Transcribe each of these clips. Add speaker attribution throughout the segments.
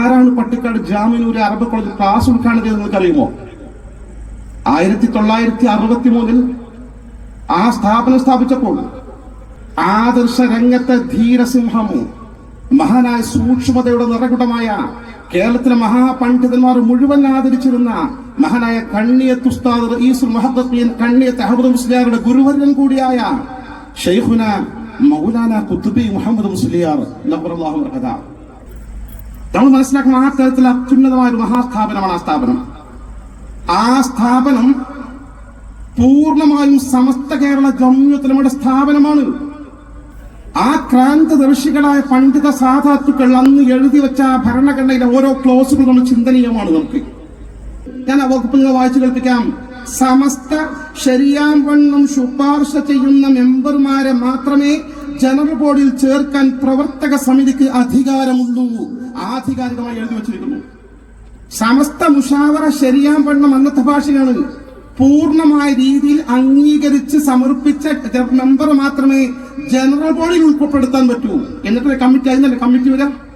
Speaker 1: ആരാണ് പട്ടിക്കാട് ജാമിനൂര് അറബ് കോളേജിൽ ക്ലാസ് ഉദ്ഘാടനം ചെയ്തത് നിങ്ങൾക്ക് അറിയുമോ ആയിരത്തി തൊള്ളായിരത്തി അറുപത്തി മൂന്നിൽ ആ സ്ഥാപനം സ്ഥാപിച്ചപ്പോൾ ആദർശ രംഗത്തെ ധീരസിംഹം മഹാനായ സൂക്ഷ്മതയുടെ നിറകുടമായ കേരളത്തിലെ മഹാപണ്ഡിതന്മാർ മുഴുവൻ ആദരിച്ചിരുന്ന മഹാനായ കണ്ണിയത്ത് ഉസ്താദ് ഈസു മഹദ്ദീൻ കണ്ണിയത്ത് അഹമ്മദ് മുസ്ലിയാറുടെ ഗുരുവര്യൻ കൂടിയായ ഷെയ്ഖുന മൗലാന കുത്തുബി മുഹമ്മദ് മുസ്ലിയാർ നബ്ബറല്ലാഹു ബർക്കത നമ്മൾ മനസ്സിലാക്കണം ആ തരത്തിൽ അത്യുന്നതമായ ഒരു മഹാസ്ഥാപനമാണ് ആ സ്ഥാപനം. ആ സ്ഥാപനം പൂർണമായും സമസ്ത കേരള ജമ്മുത്തലമയുടെ സ്ഥാപനമാണ്. ആ ക്രാന്തദർശികളായ പണ്ഡിത സാധാത്തുക്കൾ അന്ന് എഴുതി വെച്ച ആ ഭരണഘടനയിലെ ഓരോ ക്ലോസുകളും ചിന്തനീയമാണ് നമുക്ക്. ഞാൻ ആ വകുപ്പ് നിങ്ങൾ വായിച്ചു കേൾപ്പിക്കാം. സമസ്ത ശരിയാവണ്ണം ശുപാർശ ചെയ്യുന്ന മെമ്പർമാരെ മാത്രമേ ജനറൽ ബോർഡിൽ ചേർക്കാൻ പ്രവർത്തക സമിതിക്ക് അധികാരമുള്ളൂ. ആധികാരികമായി എഴുതി വച്ചിരിക്കുന്നു. സമസ്ത മുഷാവറ ശരിയാൻ ശരിയാവണ്ണം അന്നത്തെ ഭാഷയാണ്. പൂർണമായ രീതിയിൽ അംഗീകരിച്ച് സമർപ്പിച്ച മെമ്പർ മാത്രമേ ജനറൽ ബോഡിയിൽ ഉൾപ്പെടുത്താൻ പറ്റൂ. എന്നിട്ട് കമ്മിറ്റി അതിനല്ലേ കമ്മിറ്റി വരാം?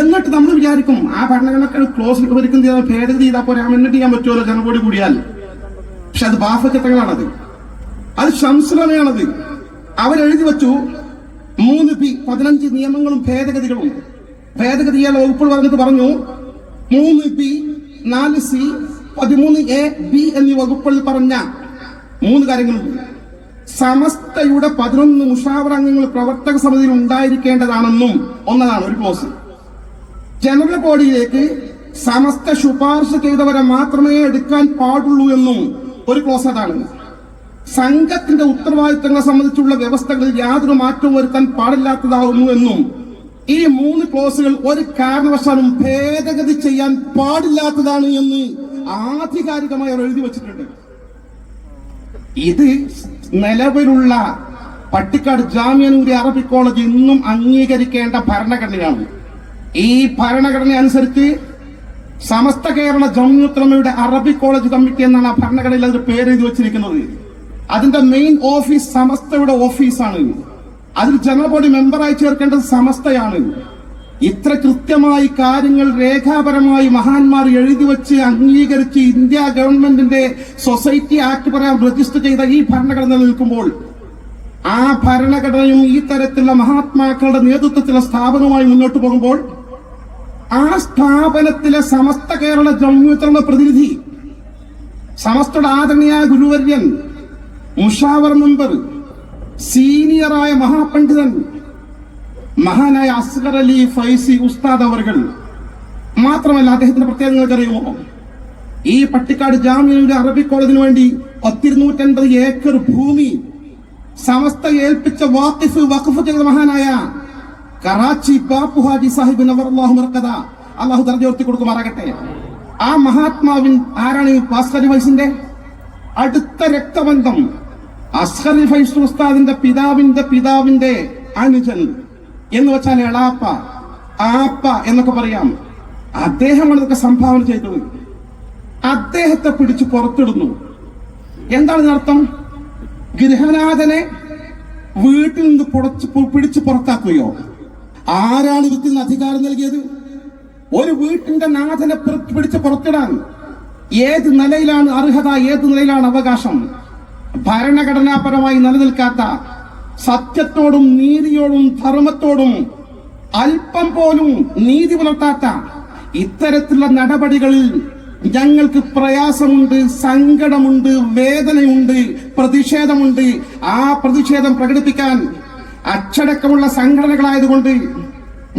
Speaker 1: എന്നിട്ട് നമ്മൾ വിചാരിക്കും ആ ഭരണഘടന ക്ലോസ് ഇവർക്കും ഭേദഗതി ചെയ്താൽ പോരാ എന്നിട്ട് ചെയ്യാൻ പറ്റുമല്ലോ ജനറൽ ബോഡി കൂടിയാൽ? പക്ഷെ അത് ബാഫക്കത്തങ്ങളാണത് അത് ശംസുലമയാണത് അവരെഴുതി വച്ചു മൂന്ന് പി പതിനഞ്ച് നിയമങ്ങളും ഭേദഗതികളും. ഭേദഗതി ചെയ്യാൻ വകുപ്പുകൾ പറഞ്ഞിട്ട് പറഞ്ഞു മൂന്ന് ബി നാല് സി പതിമൂന്ന് എ ബി എന്നീ വകുപ്പുകളിൽ പറഞ്ഞ മൂന്ന് കാര്യങ്ങളുണ്ട് സമസ്തയുടെ പതിനൊന്ന് മുഷാവർ അംഗങ്ങൾ പ്രവർത്തക സമിതിയിൽ ഉണ്ടായിരിക്കേണ്ടതാണെന്നും ഒന്നതാണ് ഒരു ക്ലോസ് ജനറൽ ബോഡിയിലേക്ക് സമസ്ത ശുപാർശ ചെയ്തവരെ മാത്രമേ എടുക്കാൻ പാടുള്ളൂ എന്നും ഒരു ക്ലോസ് അതാണ്. സംഘത്തിന്റെ ഉത്തരവാദിത്തങ്ങളെ സംബന്ധിച്ചുള്ള വ്യവസ്ഥകളിൽ യാതൊരു മാറ്റവും വരുത്താൻ പാടില്ലാത്തതാകുന്നു എന്നും ഈ മൂന്ന് ക്ലോസുകൾ ഒരു കാരണവശാലും ഭേദഗതി ചെയ്യാൻ പാടില്ലാത്തതാണ് എന്ന് ആധികാരികമായി അവർ എഴുതി വച്ചിട്ടുണ്ട്. ഇത് നിലവിലുള്ള പട്ടിക്കാട് ജാമ്യനൂരി അറബിക് കോളേജ് ഇന്നും അംഗീകരിക്കേണ്ട ഭരണഘടനയാണ്. ഈ ഭരണഘടന അനുസരിച്ച് സമസ്ത കേരള ജമ്മുത്തലമയുടെ അറബിക് കോളേജ് കമ്മിറ്റി എന്നാണ് ആ ഭരണഘടനയിൽ അതിന്റെ പേര് എഴുതി വെച്ചിരിക്കുന്നത്. അതിന്റെ മെയിൻ ഓഫീസ് സമസ്തയുടെ ഓഫീസാണ് അതിൽ ജനറൽ ബോഡി മെമ്പറായി ചേർക്കേണ്ടത് സമസ്തയാണ്. ഇത്ര കൃത്യമായി കാര്യങ്ങൾ രേഖാപരമായി മഹാന്മാർ എഴുതി വെച്ച് അംഗീകരിച്ച് ഇന്ത്യ ഗവൺമെന്റിന്റെ സൊസൈറ്റി ആക്ട് പ്രകാരം രജിസ്റ്റർ ചെയ്ത ഈ ഭരണഘടന നിൽക്കുമ്പോൾ ആ ഭരണഘടനയും ഈ തരത്തിലുള്ള മഹാത്മാക്കളുടെ നേതൃത്വത്തിലുള്ള സ്ഥാപനവുമായി മുന്നോട്ട് പോകുമ്പോൾ ആ സ്ഥാപനത്തിലെ സമസ്ത കേരള ജമ്മുത്തിലുള്ള പ്രതിനിധി സമസ്തയുടെ ആദരണീയായ ഗുരുവര്യൻ മുഷാവർ മെമ്പർ സീനിയറായ മഹാപണ്ഡിതൻ മഹാനായ അസ്ഗർ അലി ഫൈസി ഉസ്താദ് അവർകൾ. മാത്രമല്ല അദ്ദേഹത്തിന്റെ പ്രത്യേകത നിങ്ങൾക്ക് അറിയുമോ ഈ പട്ടിക്കാട് ജാമ്യയുടെ അറബി കോളേജിന് വേണ്ടി പത്തിരുന്നൂറ്റൻപത് ഏക്കർ ഭൂമി സമസ്ത ഏൽപ്പിച്ച വാക്കിഫ് വഖഫ് ചെയ്ത മഹാനായ കറാച്ചി ബാപ്പു ഹാജി സാഹിബ് നവറല്ലാഹു മർക്കദ. അള്ളാഹു ഉയർത്തി കൊടുക്കുമാറാകട്ടെ. ആ മഹാത്മാവിൻ ആരാണ് ഈ അസ്ഹർ വൈസിന്റെ? അടുത്ത രക്തബന്ധം അസ്ഹർ ഫൈസ് ഉസ്താദിന്റെ പിതാവിന്റെ പിതാവിന്റെ അനുജൻ എന്ന് വെച്ചാൽ എളാപ്പ ആപ്പ എന്നൊക്കെ പറയാം. അദ്ദേഹമാണ് ഇതൊക്കെ സംഭാവന ചെയ്തത്. അദ്ദേഹത്തെ പിടിച്ച് പുറത്തിടുന്നു. എന്താണ് ഇതിനർത്ഥം? ഗൃഹനാഥനെ വീട്ടിൽ നിന്ന് പുറച്ച് പു- പിടിച്ച് പുറത്താക്കുകയോ? ആരാണ് ഇതിന് അധികാരം നൽകിയത്? ഒരു വീട്ടിന്റെ നാഥനെ പിടിച്ച് പുറത്തിടാൻ ഏത് നിലയിലാണ് അർഹത ഏത് നിലയിലാണ് അവകാശം? ഭരണഘടനാപരമായി നിലനിൽക്കാത്ത സത്യത്തോടും നീതിയോടും ധർമ്മത്തോടും അല്പം പോലും നീതി പുലർത്താത്ത ഇത്തരത്തിലുള്ള നടപടികളിൽ ഞങ്ങൾക്ക് പ്രയാസമുണ്ട് സങ്കടമുണ്ട് വേദനയുണ്ട് പ്രതിഷേധമുണ്ട്. ആ പ്രതിഷേധം പ്രകടിപ്പിക്കാൻ അച്ചടക്കമുള്ള സംഘടനകളായതുകൊണ്ട്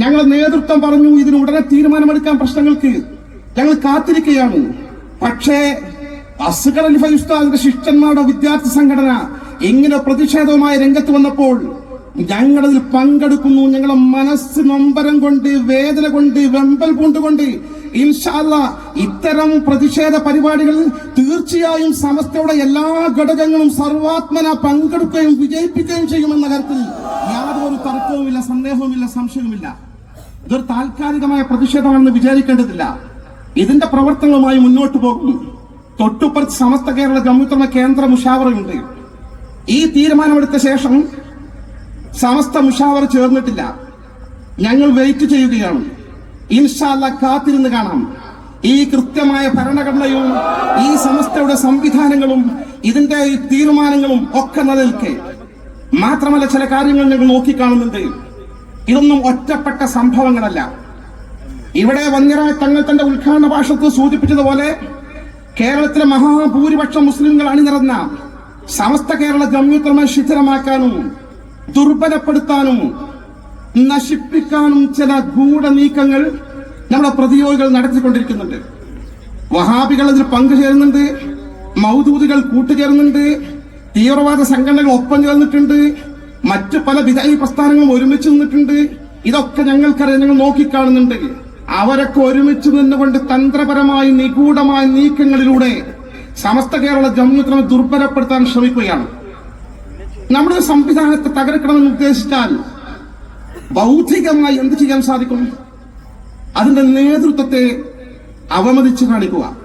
Speaker 1: ഞങ്ങൾ നേതൃത്വം പറഞ്ഞു ഇതിന് ഉടനെ തീരുമാനമെടുക്കാൻ പ്രശ്നങ്ങൾക്ക് ഞങ്ങൾ കാത്തിരിക്കുകയാണ്. പക്ഷേ അസ്ഗർ അലി ഉസ്താദിന്റെ ശിഷ്യന്മാരുടെ വിദ്യാർത്ഥി സംഘടന ഇങ്ങനെ പ്രതിഷേധവുമായി രംഗത്ത് വന്നപ്പോൾ ഞങ്ങളതിൽ പങ്കെടുക്കുന്നു. ഞങ്ങളെ മനസ്സ് നൊമ്പരം കൊണ്ട് വേദന കൊണ്ട് വെമ്പൽ പൂണ്ടുകൊണ്ട് ഇൻഷാല്ല ഇത്തരം പ്രതിഷേധ പരിപാടികൾ തീർച്ചയായും സമസ്തയുടെ എല്ലാ ഘടകങ്ങളും സർവാത്മന പങ്കെടുക്കുകയും വിജയിപ്പിക്കുകയും ചെയ്യുമെന്ന കാര്യത്തിൽ യാതൊരു തർക്കവുമില്ല സന്ദേഹവുമില്ല സംശയവുമില്ല. ഇതൊരു താൽക്കാലികമായ പ്രതിഷേധമാണെന്ന് വിചാരിക്കേണ്ടതില്ല. ഇതിന്റെ പ്രവർത്തനവുമായി മുന്നോട്ട് പോകും തൊട്ടുപ്പുറത്ത് സമസ്ത കേരള ജമ്മുത്തമ കേന്ദ്ര മുഷാവറയുണ്ട് ഈ തീരുമാനമെടുത്ത ശേഷം സമസ്ത മുഷാവർ ചേർന്നിട്ടില്ല. ഞങ്ങൾ വെയിറ്റ് ചെയ്യുകയാണ്. ഇൻഷാല്ല കാത്തിരുന്ന് കാണാം. ഈ കൃത്യമായ ഭരണഘടനയും ഈ സമസ്തയുടെ സംവിധാനങ്ങളും ഇതിന്റെ തീരുമാനങ്ങളും ഒക്കെ നിലനിൽക്കെ. മാത്രമല്ല ചില കാര്യങ്ങൾ ഞങ്ങൾ നോക്കിക്കാണുന്നുണ്ട്. ഇതൊന്നും ഒറ്റപ്പെട്ട സംഭവങ്ങളല്ല. ഇവിടെ വന്യരായ തങ്ങൾ തന്റെ ഉദ്ഘാടന ഭാഷത്ത് സൂചിപ്പിച്ചതുപോലെ കേരളത്തിലെ മഹാഭൂരിപക്ഷം മുസ്ലിംകൾ അണിനിറന്ന സമസ്ത കേരള ജമ്യൂത്രമായി ശിഥിലമാക്കാനും ദുർബലപ്പെടുത്താനും നശിപ്പിക്കാനും ചില ഗൂഢ നീക്കങ്ങൾ നമ്മുടെ പ്രതിയോഗികൾ നടത്തിക്കൊണ്ടിരിക്കുന്നുണ്ട്. വഹാബികൾ അതിൽ പങ്കുചേരുന്നുണ്ട് മൗദൂദികൾ കൂട്ടുചേരുന്നുണ്ട് തീവ്രവാദ സംഘടനകൾ ഒപ്പം ചേർന്നിട്ടുണ്ട് മറ്റു പല വിദായി പ്രസ്ഥാനങ്ങളും ഒരുമിച്ച് നിന്നിട്ടുണ്ട്. ഇതൊക്കെ ഞങ്ങൾക്കറിയാം ഞങ്ങൾ നോക്കിക്കാണുന്നുണ്ട്. അവരൊക്കെ ഒരുമിച്ച് നിന്നുകൊണ്ട് തന്ത്രപരമായി നിഗൂഢമായ നീക്കങ്ങളിലൂടെ സമസ്ത കേരള ജമ്മുത്രം ദുർബലപ്പെടുത്താൻ ശ്രമിക്കുകയാണ്. നമ്മുടെ സംവിധാനത്തെ തകർക്കണമെന്ന് ഉദ്ദേശിച്ചാൽ ബൗദ്ധികമായി എന്ത് ചെയ്യാൻ സാധിക്കും? അതിന്റെ നേതൃത്വത്തെ അവമതിച്ച് കാണിക്കുക.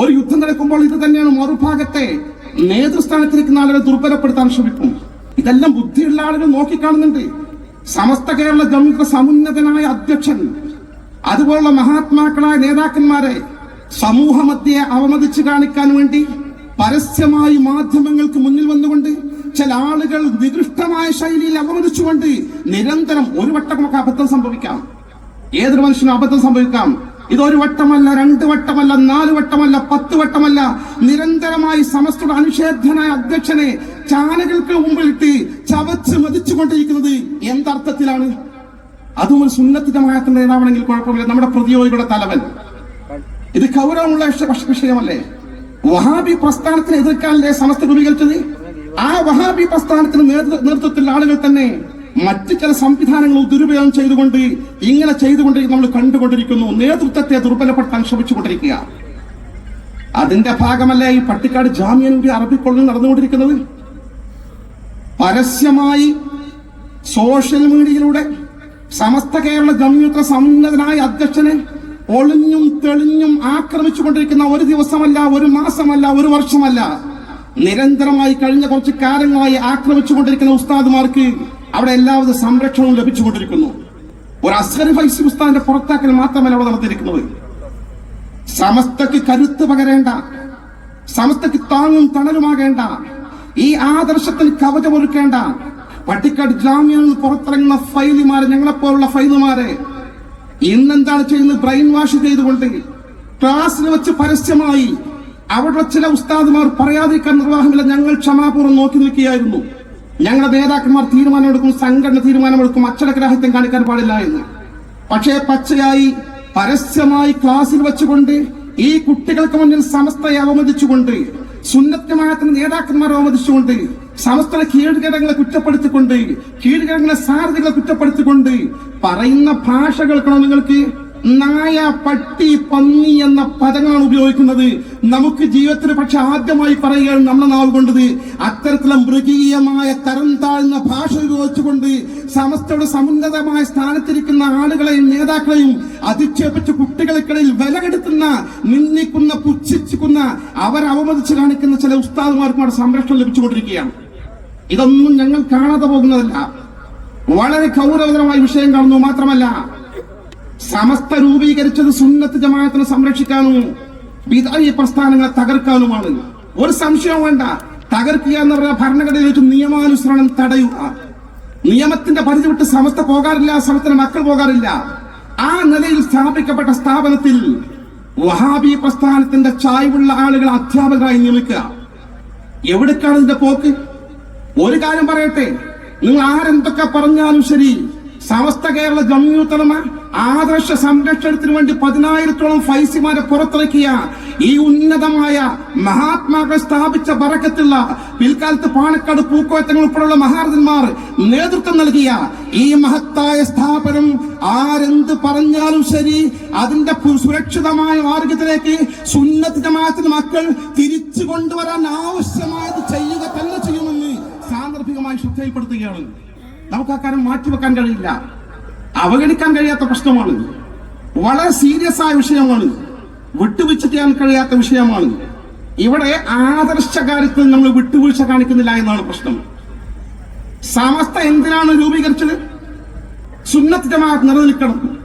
Speaker 1: ഒരു യുദ്ധം നടക്കുമ്പോൾ ഇത് തന്നെയാണ് മറുഭാഗത്തെ നേതൃസ്ഥാനത്തിരിക്കുന്ന ആളുകളെ ദുർബലപ്പെടുത്താൻ ശ്രമിക്കും. ഇതെല്ലാം ബുദ്ധിയുള്ള ആളുകൾ നോക്കിക്കാണുന്നുണ്ട്. സമസ്ത കേരള ജമ്മിത്ര സമുന്നതനായ അധ്യക്ഷൻ അതുപോലുള്ള മഹാത്മാക്കളായ നേതാക്കന്മാരെ സമൂഹമധ്യയെ അവമതിച്ചു കാണിക്കാൻ വേണ്ടി പരസ്യമായി മാധ്യമങ്ങൾക്ക് മുന്നിൽ വന്നുകൊണ്ട് ചില ആളുകൾ നികൃഷ്ടമായ ശൈലിയിൽ അവമതിച്ചുകൊണ്ട് നിരന്തരം ഒരു വട്ടമൊക്കെ അബദ്ധം സംഭവിക്കാം. ഏതൊരു മനുഷ്യനും അബദ്ധം സംഭവിക്കാം. ഇതൊരു വട്ടമല്ല രണ്ട് വട്ടമല്ല നാല് വട്ടമല്ല പത്ത് വട്ടമല്ല. നിരന്തരമായി സമസ്തയുടെ അനുഷേധനായ അധ്യക്ഷനെ ചാനകൾക്ക് മുമ്പിലിട്ട് ചവച്ച് മതിച്ചുകൊണ്ടിരിക്കുന്നത് എന്തർത്ഥത്തിലാണ്? അതും ഒരു സുന്നത്തിന്റെ നേതാവണമെങ്കിൽ കുഴപ്പമില്ല. നമ്മുടെ പ്രതിയോഗിയുടെ തലവൻ. ഇത് കൗരവമുള്ള വിഷ- വിഷയമല്ലേ? വഹാബി പ്രസ്ഥാനത്തിന് എതിർക്കാനല്ലേ സമസ്ത രൂപീകരിച്ചത്? ആ വഹാബി പ്രസ്ഥാനത്തിന് നേതൃ- നേതൃത്വത്തിൽ ആളുകൾ തന്നെ മറ്റു ചില സംവിധാനങ്ങൾ ദുരുപയോഗം ചെയ്തുകൊണ്ട് ഇങ്ങനെ ചെയ്തുകൊണ്ട് നമ്മൾ കണ്ടുകൊണ്ടിരിക്കുന്നു. നേതൃത്വത്തെ ദുർബലപ്പെടുത്താൻ ശ്രമിച്ചുകൊണ്ടിരിക്കുക അതിന്റെ ഭാഗമല്ല ഈ പട്ടിക്കാട് ജാമ്യൻ അറബിക്കൊള്ളിൽ നടന്നുകൊണ്ടിരിക്കുന്നത്? പരസ്യമായി സോഷ്യൽ മീഡിയയിലൂടെ സമസ്ത കേരള ജമ്യൂത്ര സമുന്നതനായ അധ്യക്ഷനെ ഒളിഞ്ഞും തെളിഞ്ഞും ആക്രമിച്ചുകൊണ്ടിരിക്കുന്ന ഒരു ദിവസമല്ല ഒരു മാസമല്ല ഒരു വർഷമല്ല. നിരന്തരമായി കഴിഞ്ഞ കുറച്ച് കാലങ്ങളായി ആക്രമിച്ചുകൊണ്ടിരിക്കുന്ന ഉസ്താദുമാർക്ക് അവിടെ എല്ലാവിധ സംരക്ഷണവും ലഭിച്ചുകൊണ്ടിരിക്കുന്നു. ഒരു അസ്ഹരി ഫൈസി ഉസ്താദിന്റെ പുറത്താക്കൽ മാത്രമല്ല അവിടെ നടത്തിയിരിക്കുന്നത് സമസ്തക്ക് കരുത്ത് പകരേണ്ട സമസ്തക്ക് താങ്ങും തണലുമാകേണ്ട ഈ ആദർശത്തിന് കവചമൊരുക്കേണ്ട പട്ടിക്കാട് നിന്ന് പുറത്തിറങ്ങുന്ന ഫൈലുമാരെ ഞങ്ങളെപ്പോലുള്ള ഫൈലുമാരെ ഇന്നെന്താണ് ചെയ്യുന്നത്? ബ്രെയിൻ വാഷ് ചെയ്തുകൊണ്ട് ക്ലാസ്സിൽ വെച്ച് പരസ്യമായി അവിടെ ചില ഉസ്താദുമാർ പറയാതിരിക്കാൻ നിർവാഹമില്ല. ഞങ്ങൾ ക്ഷമാപൂർവം നോക്കി നിൽക്കുകയായിരുന്നു. ഞങ്ങളുടെ നേതാക്കന്മാർ തീരുമാനമെടുക്കും സംഘടന തീരുമാനമെടുക്കും അച്ചടക്കരാഹിത്യം കാണിക്കാൻ പാടില്ല എന്ന്. പക്ഷേ പച്ചയായി പരസ്യമായി ക്ലാസ്സിൽ വെച്ചുകൊണ്ട് ഈ കുട്ടികൾക്ക് മുന്നിൽ സമസ്തയെ അവമതിച്ചുകൊണ്ട് സുന്നത്യമായത്തിന് നേതാക്കന്മാരെ അവമതിച്ചുകൊണ്ട് സമസ്ത കീഴ്ഘടകങ്ങളെ കുറ്റപ്പെടുത്തിക്കൊണ്ട് കീഴ്ഘടകങ്ങളെ സാരഥികളെ കുറ്റപ്പെടുത്തിക്കൊണ്ട് പറയുന്ന ഭാഷ കേൾക്കണോ നിങ്ങൾക്ക്? നായ പട്ടി പന്നി എന്ന പദങ്ങളാണ് ഉപയോഗിക്കുന്നത്. നമുക്ക് ജീവിതത്തിന് പക്ഷെ ആദ്യമായി പറയുകയാണ് നമ്മുടെ നാവ് കൊണ്ടത്. അത്തരത്തിലുള്ള മൃഗീയമായ തരം താഴ്ന്ന ഭാഷ ഉപയോഗിച്ചുകൊണ്ട് സമസ്തയുടെ സമുന്നതമായ സ്ഥാനത്തിരിക്കുന്ന ആളുകളെയും നേതാക്കളെയും അധിക്ഷേപിച്ച് കുട്ടികൾക്കിടയിൽ വിലകെടുത്തുന്ന നിന്ദിക്കുന്ന പുച്ഛിക്കുന്ന അവർ കാണിക്കുന്ന ചില ഉസ്താദുമാർക്കും സംരക്ഷണം ലഭിച്ചുകൊണ്ടിരിക്കുകയാണ്. ഇതൊന്നും ഞങ്ങൾ കാണാതെ പോകുന്നതല്ല. വളരെ ഗൗരവതരമായ വിഷയം കാണുന്നു മാത്രമല്ല സമസ്ത രൂപീകരിച്ചത് സുന്നത്ത് ജമാഅത്തിനെ സംരക്ഷിക്കാനും വിദായി പ്രസ്ഥാനങ്ങളെ തകർക്കാനുമാണ്. ഒരു സംശയവും വേണ്ട. തകർക്കുക എന്ന് പറഞ്ഞ ഭരണഘടനയിൽ വെച്ച് നിയമാനുസരണം തടയുക. നിയമത്തിന്റെ പരിധി വിട്ട് സമസ്ത പോകാറില്ല സമസ്തന മക്കൾ പോകാറില്ല. ആ നിലയിൽ സ്ഥാപിക്കപ്പെട്ട സ്ഥാപനത്തിൽ വഹാബി പ്രസ്ഥാനത്തിന്റെ ചായ്വുള്ള ആളുകൾ അധ്യാപകരായി നിയമിക്കുക. എവിടേക്കാണ് ഇതിന്റെ പോക്ക്? ഒരു കാര്യം പറയട്ടെ. നിങ്ങൾ ആരെന്തൊക്കെ പറഞ്ഞാലും ശരി. സമസ്ത കേരള ജമ്യൂത്തലമ ആദർശ സംരക്ഷണത്തിന് വേണ്ടി പതിനായിരത്തോളം ഫൈസിമാരെ പുറത്തിറക്കിയ ഈ ഉന്നതമായ മഹാത്മാക്കൾ സ്ഥാപിച്ച പറക്കത്തുള്ള പിൽക്കാലത്ത് പാണക്കാട് പൂക്കോറ്റങ്ങൾ ഉൾപ്പെടെയുള്ള മഹാരഥന്മാർ നേതൃത്വം നൽകിയ ഈ മഹത്തായ സ്ഥാപനം ആരെന്ത് പറഞ്ഞാലും ശരി അതിന്റെ സുരക്ഷിതമായ മാർഗത്തിലേക്ക് സുന്നത്ത് ജമാഅത്തിന്റെ മക്കൾ തിരിച്ചു കൊണ്ടുവരാൻ ആവശ്യമായത് ചെയ്യുക തന്നെ ചെയ്യുമെന്ന് സാന്ദർഭികമായി ശ്രദ്ധയിൽപ്പെടുത്തുകയാണ്. നമുക്ക് ആ കാര്യം മാറ്റിവെക്കാൻ കഴിയില്ല. അവഗണിക്കാൻ കഴിയാത്ത പ്രശ്നമാണ്. വളരെ സീരിയസ് ആയ വിഷയമാണ്. വിട്ടുവീഴ്ച ചെയ്യാൻ കഴിയാത്ത വിഷയമാണ്. ഇവിടെ ആദർശ കാര്യത്തിൽ നമ്മൾ വിട്ടുവീഴ്ച കാണിക്കുന്നില്ല എന്നാണ് പ്രശ്നം. സമസ്ത എന്തിനാണ് രൂപീകരിച്ചത്? സുന്നത്ത് ജമാഅത്ത് നിലനിൽക്കണം.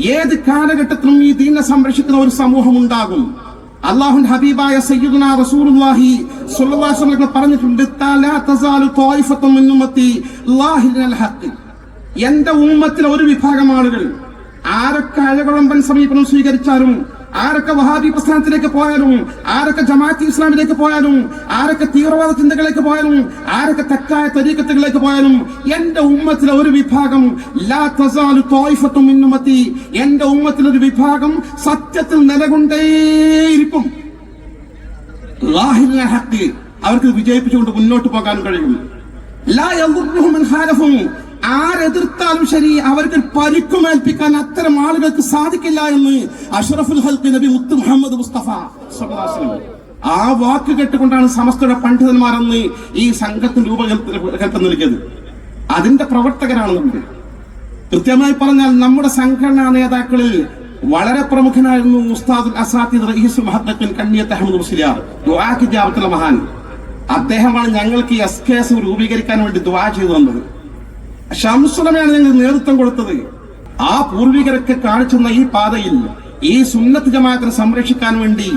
Speaker 1: ഏത് കാലഘട്ടത്തിലും ഈ ദീനെ സംരക്ഷിക്കുന്ന ഒരു സമൂഹം ഉണ്ടാകും അള്ളാഹുൻ ഹബീബായ സയ്യിദുന റസൂലുള്ളാഹി സ്വല്ലല്ലാഹു അലൈഹി വസല്ലം പറഞ്ഞിട്ടുണ്ട് തലാ തസാലു ത്വായിഫത്തും മിൻ ഉമ്മത്തി ലാഹിനൽ ഹഖ്. എന്റെ ഉമ്മത്തിലെ ഒരു വിഭാഗം ആളുകൾ ആരൊക്കെ അഴകുഴമ്പൻ സമീപനം സ്വീകരിച്ചാലും ആരൊക്കെ വഹാബി പ്രസ്ഥാനത്തിലേക്ക് പോയാലും ആരൊക്കെ ജമാഅത്ത് ഇസ്ലാമിലേക്ക് പോയാലും ആരൊക്കെ തീവ്രവാദ ചിന്തകളിലേക്ക് പോയാലും ആരൊക്കെ തെറ്റായ തരീക്കത്തുകളിലേക്ക് പോയാലും എന്റെ ഉമ്മത്തിലെ ഒരു വിഭാഗം ലാ തസാലു തോയിഫത്തും ഉമ്മത്തി എന്റെ ഉമ്മത്തിലെ ഒരു വിഭാഗം സത്യത്തിൽ നിലകൊണ്ടേയിരിക്കും. അവർക്ക് വിജയിപ്പിച്ചുകൊണ്ട് മുന്നോട്ട് പോകാൻ കഴിയും. ലാ ആരെതിർത്താലും ശരി അവർക്ക് പരിക്കുമേൽപ്പിക്കാൻ അത്തരം ആളുകൾക്ക് സാധിക്കില്ല എന്ന് അഷറഫുൽ ഹൽക്ക് നബി മുത്ത് മുഹമ്മദ് മുസ്തഫ. ആ വാക്ക് കേട്ടുകൊണ്ടാണ് സമസ്തയുടെ പണ്ഡിതന്മാരെന്ന് ഈ സംഘത്തിന് രൂപകൽപ്പന നൽകിയത്. അതിന്റെ പ്രവർത്തകരാണ് നമ്മൾ കൃത്യമായി പറഞ്ഞാൽ നമ്മുടെ സംഘടനാ നേതാക്കളിൽ വളരെ പ്രമുഖനായിരുന്നു ഉസ്താദുൽ അസാത്തിദ് റഹീസ് കണ്ണിയത്ത് അഹമ്മദ് മുസ്ലിയാർ മഹാൻ. അദ്ദേഹമാണ് ഞങ്ങൾക്ക് ഈ എസ് കെ എസ് രൂപീകരിക്കാൻ വേണ്ടി ദുആ ചെയ്തു തന്നത്. ഷംസുലമയാണ് ഞങ്ങൾ നേതൃത്വം കൊടുത്തത്. ആ പൂർവികരൊക്കെ കാണിച്ചുന്ന ഈ പാതയിൽ ഈ സുന്നത്ത് ജമാഅത്തിനെ സംരക്ഷിക്കാൻ വേണ്ടി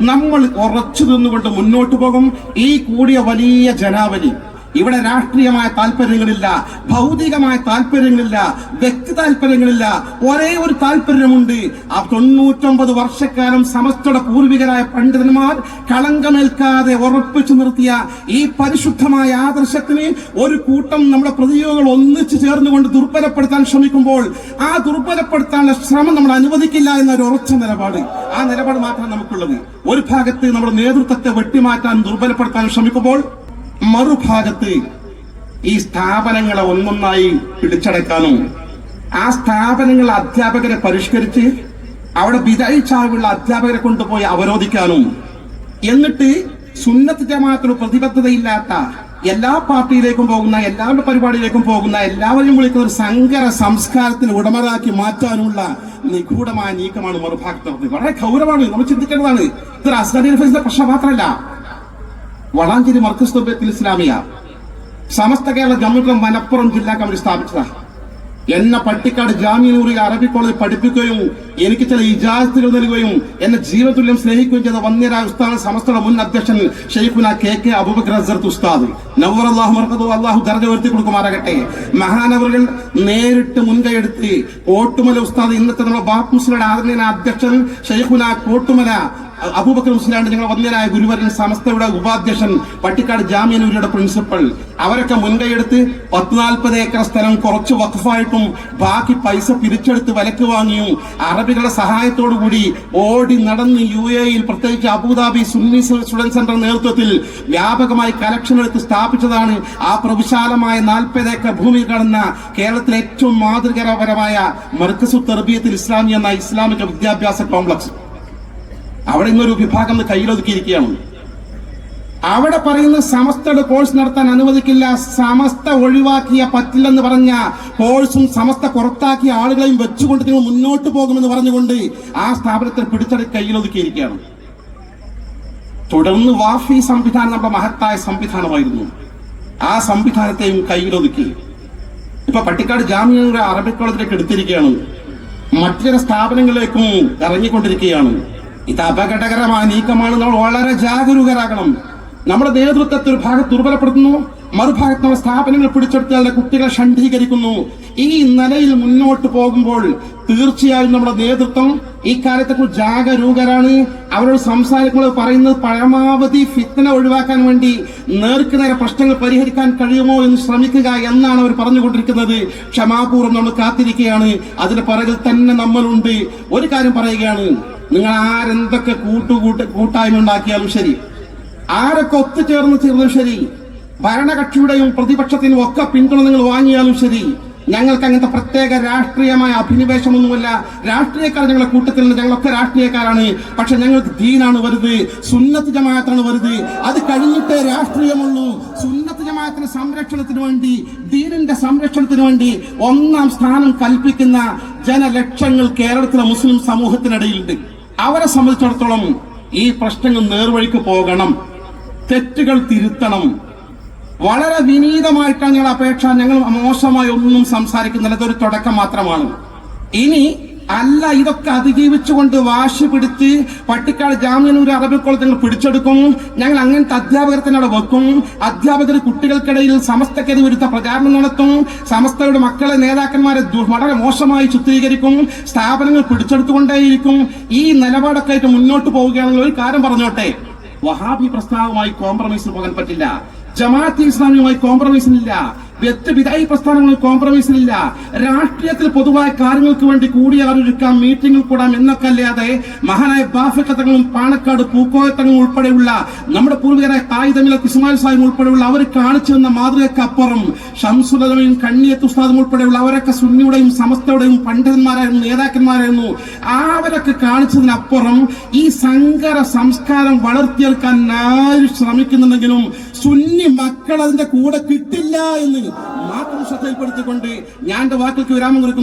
Speaker 1: നമ്മൾ ഉറച്ചു നിന്നുകൊണ്ട് മുന്നോട്ട് പോകും. ഈ കൂടിയ വലിയ ജനാവലി. ഇവിടെ രാഷ്ട്രീയമായ താല്പര്യങ്ങളില്ല ഭൗതികമായ താല്പര്യങ്ങളില്ല വ്യക്തി താല്പര്യങ്ങളില്ല ഒരേ ഒരു താല്പര്യമുണ്ട്. ആ തൊണ്ണൂറ്റൊമ്പത് വർഷക്കാലം സമസ്തയുടെ പൂർവികരായ പണ്ഡിതന്മാർ കളങ്കമേൽക്കാതെ ഉറപ്പിച്ചു നിർത്തിയ ഈ പരിശുദ്ധമായ ആദർശത്തിന് ഒരു കൂട്ടം നമ്മുടെ പ്രതിയോഗികൾ ഒന്നിച്ചു ചേർന്നുകൊണ്ട് ദുർബലപ്പെടുത്താൻ ശ്രമിക്കുമ്പോൾ ആ ദുർബലപ്പെടുത്താനുള്ള ശ്രമം നമ്മൾ അനുവദിക്കില്ല എന്നൊരു ഉറച്ച നിലപാട്. ആ നിലപാട് മാത്രം നമുക്കുള്ളത്. ഒരു ഭാഗത്ത് നമ്മുടെ നേതൃത്വത്തെ വെട്ടിമാറ്റാൻ ദുർബലപ്പെടുത്താൻ ശ്രമിക്കുമ്പോൾ മറുഭാഗത്ത് ഈ സ്ഥാപനങ്ങളെ ഒന്നൊന്നായി പിടിച്ചടക്കാനും ആ സ്ഥാപനങ്ങൾ അധ്യാപകരെ പരിഷ്കരിച്ച് അവിടെ വിതയിച്ചാവുള്ള ചാവുള്ള അധ്യാപകരെ കൊണ്ടുപോയി അവരോധിക്കാനും. എന്നിട്ട് സുന്നത്ത് ജമാഅത്തിന് പ്രതിബദ്ധതയില്ലാത്ത എല്ലാ പാർട്ടിയിലേക്കും പോകുന്ന എല്ലാവരുടെ പരിപാടിയിലേക്കും പോകുന്ന എല്ലാവരെയും വിളിക്കുന്ന ഒരു സങ്കര സംസ്കാരത്തിന് ഉടമറാക്കി മാറ്റാനുള്ള നിഗൂഢമായ നീക്കമാണ് മറുഭാഗത്ത് വളരെ ഗൗരവമാണ്. നമ്മൾ ചിന്തിക്കേണ്ടതാണ്. ഇത്ര അസ്ഹരി ഫൈസിന്റെ പ്രശ്നം മാത്രമല്ല. വളാഞ്ചേരി മർക്കസ് തൗബീയത്തുൽ ഇസ്ലാമിയ. സമസ്ത കേരള ജമ്മുക്കം മലപ്പുറം ജില്ലാ കമ്മിറ്റി സ്ഥാപിച്ചതാണ് എന്നെ പട്ടിക്കാട് ജാമ്യൂറി അറബി കോളേജ് പഠിപ്പിക്കുകയും എനിക്ക് ചില ഇജാസത്തുകൾ നൽകുകയും എന്നെ ജീവതുല്യം സ്നേഹിക്കുകയും ചെയ്ത വന്യരായ ഉസ്താദ് സമസ്തയുടെ മുൻ അധ്യക്ഷൻ ഷെയ്ഖുന കെ കെ അബുബക്രസർത്ത് ഉസ്താദ്. നവർ അള്ളാഹു മർക്കതു അള്ളാഹു ദർജ ഉയർത്തി കൊടുക്കുമാറാകട്ടെ. മഹാനവറുകൾ നേരിട്ട് മുൻകൈയെടുത്ത് കോട്ടുമല ഉസ്താദ് ഇന്നത്തെ നമ്മുടെ ബാപ്പുസിലയുടെ ആദരണീയ അധ്യക്ഷൻ ഷെയ്ഖുന കോട്ടുമല അബൂബക്കർ മുസ്ലിയാണ്ട് ഞങ്ങൾ വന്യനായ ഗുരുവരൻ സമസ്തയുടെ ഉപാധ്യക്ഷൻ പട്ടിക്കാട് ജാമ്യനൂരിയുടെ പ്രിൻസിപ്പൽ. അവരൊക്കെ മുൻകൈയെടുത്ത് പത്ത് നാൽപ്പത് ഏക്കർ സ്ഥലം കുറച്ച് വഖഫായിട്ടും ബാക്കി പൈസ പിരിച്ചെടുത്ത് വിലക്ക് വാങ്ങിയും അറബികളുടെ സഹായത്തോടു കൂടി ഓടി നടന്ന് യു എയിൽ പ്രത്യേകിച്ച് അബുദാബി സുന്നി സ്റ്റുഡൻസ് സെന്റർ നേതൃത്വത്തിൽ വ്യാപകമായി കലക്ഷൻ എടുത്ത് സ്ഥാപിച്ചതാണ് ആ പ്രവിശാലമായ നാൽപ്പത് ഏക്കർ ഭൂമി കടന്ന കേരളത്തിലെ ഏറ്റവും മാതൃകാപരമായ മർക്കസു തെർബിയത്തിൽ ഇസ്ലാമി എന്ന ഇസ്ലാമിക വിദ്യാഭ്യാസ കോംപ്ലക്സ്. അവിടെ ഇന്നൊരു വിഭാഗം കയ്യിലൊതുക്കിയിരിക്കുകയാണ്. അവിടെ പറയുന്ന സമസ്തയുടെ കോഴ്സ് നടത്താൻ അനുവദിക്കില്ല. സമസ്ത ഒഴിവാക്കിയ പറ്റില്ലെന്ന് പറഞ്ഞ കോഴ്സും സമസ്ത പുറത്താക്കിയ ആളുകളെയും വെച്ചുകൊണ്ട് നിങ്ങൾ മുന്നോട്ട് പോകുമെന്ന് പറഞ്ഞുകൊണ്ട് ആ സ്ഥാപനത്തെ പിടിച്ചെടു കയ്യിലൊതുക്കിയിരിക്കുകയാണ്. തുടർന്ന് വാഫി സംവിധാനം നമ്മുടെ മഹത്തായ സംവിധാനമായിരുന്നു. ആ സംവിധാനത്തെയും കയ്യിലൊതുക്കി. ഇപ്പൊ പട്ടിക്കാട് ജാമ്യ അറബിക് കോളേജിലേക്ക് എടുത്തിരിക്കുകയാണ്. മറ്റു ചില സ്ഥാപനങ്ങളിലേക്കും ഇറങ്ങിക്കൊണ്ടിരിക്കുകയാണ്. ഇത് അപകടകരമായ നീക്കമാണ് നമ്മൾ വളരെ ജാഗരൂകരാകണം. നമ്മുടെ നേതൃത്വത്തെ ഒരു ഭാഗത്ത് ദുർബലപ്പെടുത്തുന്നു മറുഭാഗത്ത് നമ്മുടെ സ്ഥാപനങ്ങൾ പിടിച്ചെടുത്ത് അതിന്റെ കുട്ടികളെ ഷണ്ഡീകരിക്കുന്നു. ഈ നിലയിൽ മുന്നോട്ട് പോകുമ്പോൾ തീർച്ചയായും നമ്മുടെ നേതൃത്വം ഈ കാര്യത്തെക്കുറിച്ച് ജാഗരൂകരാണ്. അവരോട് സംസാരിക്കുമ്പോൾ പറയുന്നത് പരമാവധി ഫിത്തന ഒഴിവാക്കാൻ വേണ്ടി നേർക്ക് നേരെ പ്രശ്നങ്ങൾ പരിഹരിക്കാൻ കഴിയുമോ എന്ന് ശ്രമിക്കുക എന്നാണ് അവർ പറഞ്ഞുകൊണ്ടിരിക്കുന്നത്. ക്ഷമാപൂർവം നമ്മൾ കാത്തിരിക്കുകയാണ്. അതിന് പിറകിൽ തന്നെ നമ്മളുണ്ട്. ഒരു കാര്യം പറയുകയാണ്. നിങ്ങൾ ആരെന്തൊക്കെ കൂട്ടുകൂട്ട് കൂട്ടായ്മ ഉണ്ടാക്കിയാലും ശരി ആരൊക്കെ ഒത്തുചേർന്ന് ചേർന്നും ശരി ഭരണകക്ഷിയുടെയും പ്രതിപക്ഷത്തിനും ഒക്കെ പിന്തുണ നിങ്ങൾ വാങ്ങിയാലും ശരി ഞങ്ങൾക്ക് അങ്ങനത്തെ പ്രത്യേക രാഷ്ട്രീയമായ അഭിനിവേശമൊന്നുമല്ല. രാഷ്ട്രീയക്കാർ ഞങ്ങളുടെ കൂട്ടത്തിൽ നിന്ന് ഞങ്ങളൊക്കെ രാഷ്ട്രീയക്കാരാണ്. പക്ഷെ ഞങ്ങൾക്ക് ദീനാണ് വരുത് സുന്നത്ത് ജമാഅത്താണ് വരുത് അത് കഴിഞ്ഞിട്ടേ രാഷ്ട്രീയമുള്ളൂ. സുന്നത്ത് ജമാഅത്തിന്റെ സംരക്ഷണത്തിന് വേണ്ടി ദീനിന്റെ സംരക്ഷണത്തിന് വേണ്ടി ഒന്നാം സ്ഥാനം കൽപ്പിക്കുന്ന ജനലക്ഷങ്ങൾ കേരളത്തിലെ മുസ്ലിം സമൂഹത്തിനിടയിലുണ്ട്. അവരെ സംബന്ധിച്ചിടത്തോളം ഈ പ്രശ്നങ്ങൾ നേർവഴിക്ക് പോകണം. തെറ്റുകൾ തിരുത്തണം. വളരെ വിനീതമായിട്ടാണ് ഞങ്ങളുടെ അപേക്ഷ ഞങ്ങൾ മോശമായി ഒന്നും സംസാരിക്കുന്നില്ല. ഇതൊരു തുടക്കം മാത്രമാണ്. ഇനി അല്ല ഇതൊക്കെ അതിജീവിച്ചുകൊണ്ട് വാശി പിടിച്ച് പട്ടിക്കാട് ജാമ്യനൂർ അറബി കോളേജ് ഞങ്ങൾ പിടിച്ചെടുക്കും. ഞങ്ങൾ അങ്ങനത്തെ അധ്യാപകരെ തന്നെ അവിടെ വെക്കും. അധ്യാപകർ കുട്ടികൾക്കിടയിൽ സമസ്തക്കെതിരെ വിരുദ്ധ പ്രചാരണം നടത്തും. സമസ്തയുടെ മക്കളെ നേതാക്കന്മാരെ വളരെ മോശമായി ചിത്രീകരിക്കും. സ്ഥാപനങ്ങൾ പിടിച്ചെടുത്തുകൊണ്ടേയിരിക്കും. ഈ നിലപാടൊക്കെ ആയിട്ട് മുന്നോട്ട് പോവുകയാണെങ്കിൽ ഒരു കാര്യം പറഞ്ഞോട്ടെ. വഹാബി പ്രസ്താവമായി കോംപ്രമൈസിന് പോകാൻ പറ്റില്ല. ജമാഅത്ത് ഇസ്ലാമിയുമായി കോംപ്രമൈസിനില്ല വ്യക്തി പ്രസ്ഥാനങ്ങളിൽ കോംപ്രമൈസിനില്ല രാഷ്ട്രീയത്തിൽ പൊതുവായ കാര്യങ്ങൾക്ക് വേണ്ടി കൂടിയാലോചിക്കാം മീറ്റിംഗിൽ കൂടാം എന്നൊക്കെ അല്ലാതെ മഹാനായ ബാഫക്കത്തങ്ങളും പാണക്കാട് പൂക്കോയത്തങ്ങളും ഉൾപ്പെടെയുള്ള നമ്മുടെ പൂർവികരായ കായികമില ഇസ്മായിൽ സാഹിബ് ഉൾപ്പെടെയുള്ള അവർ കാണിച്ചു തന്ന മാതൃകക്കപ്പുറം ഷംസുലതമയും കണ്ണിയത്ത് ഉസ്താദും ഉൾപ്പെടെയുള്ള അവരൊക്കെ സുന്നിയുടെയും സമസ്തയുടെയും പണ്ഡിതന്മാരായിരുന്നു നേതാക്കന്മാരായിരുന്നു. അവരൊക്കെ കാണിച്ചതിനപ്പുറം ഈ സങ്കര സംസ്കാരം വളർത്തിയെടുക്കാൻ ആരും ശ്രമിക്കുന്നുണ്ടെങ്കിലും സുന്നി മക്കൾ അതിന്റെ കൂടെ കിട്ടില്ല എന്ന് മാത്രം ശ്രദ്ധയിൽപ്പെടുത്തിക്കൊണ്ട് ഞാൻ എന്റെ വാക്കുകൾക്ക് വിരാമം കുറിക്കുന്നു.